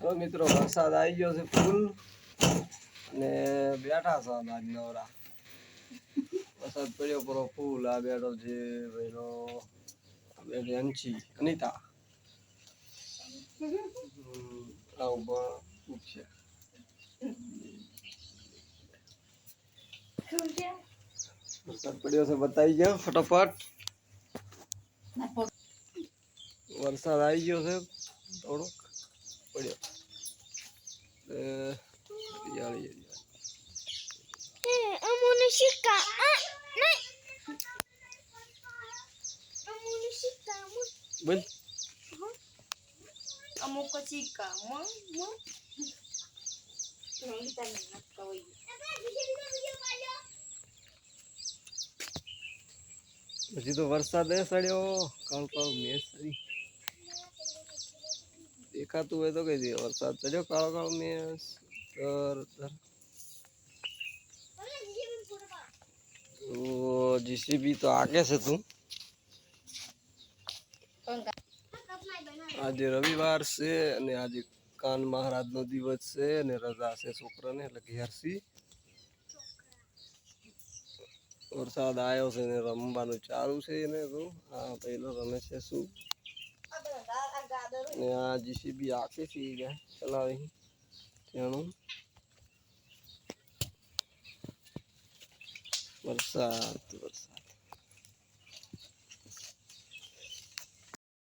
તો મિત્રો વરસાદ આવી ગયો છે ફૂલ અને બેઠા છે આજ નવરા. વરસાદ પડ્યો પરો ફૂલ આ બેઠો છે ભાઈનો બેઠી અંશી અનિતા. ઊભા છે. વરસાદ પડ્યો છે બતાવી ગયો ફટાફટ. વરસાદ આવી ગયો છે થોડોક. પડ્યો એ યાળી અમુને સિક્કા આ નહીં અમુને સિક્કા અમુક બોલ અમુક સિક્કા મમ મમ નહીં તને નક્કા હોય હજી તો વરસાદ એ સડ્યો કાળ કાળ મેઘ સડી દેખાતું હોય તો કહી દે વરસાદ ચડ્યો કાળો કાળો મેઘ દર દર ઓ જીસીબી તો આગે છે તું આજે રવિવાર છે અને આજે કાન મહારાજનો દિવસ છે અને રજા છે છોકરાને એટલે ઘેરસી વરસાદ આવ્યો છે ને રમવાનું ચાલુ છે એને તો આ પહેલો રમે છે શું ને આ જીસીબી આખી ઈ જાય ચલાવી તેનું વરસાદ વરસાદ